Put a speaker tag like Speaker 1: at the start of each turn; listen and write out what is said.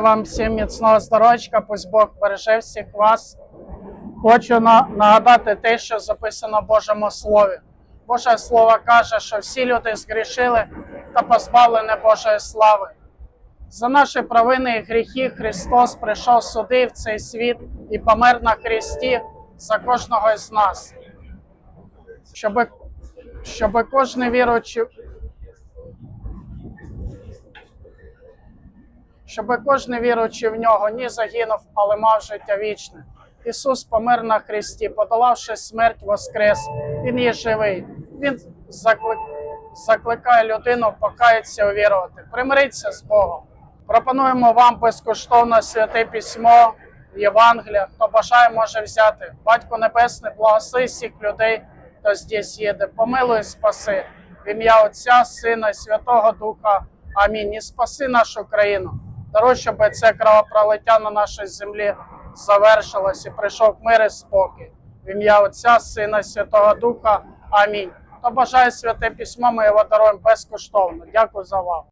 Speaker 1: Вам всім міцного здоров'ячка, пусть Бог береже всіх вас. Хочу на- нагадати те, що записано в Божому Слові. Боже Слово каже, що всі люди згрішили та позбавлені Божої слави. За наші провини і гріхи Христос прийшов сюди в цей світ і помер на хресті за кожного із нас. Щоб, щоб кожен віруючий щоб кожен віруючий в нього ні загинув, але мав життя вічне. Ісус помер на хресті, подолавши смерть, воскрес. Він є живий. Він заклик... закликає людину покаятися, увірувати, примиритися з Богом. Пропонуємо вам безкоштовно святе письмо, Євангелія. Хто бажає, може взяти. Батько Небесний, благослови всіх людей, хто здесь їде. Помилуй, спаси. В ім'я Отця, Сина і Святого Духа. Амінь. І спаси нашу країну. Даруй, щоб це кровопролиття на нашій землі завершилось і прийшов мир і спокій. В ім'я Отця, Сина Святого Духа. Амінь. То бажаю святе письмо, ми його даруємо безкоштовно. Дякую за увагу.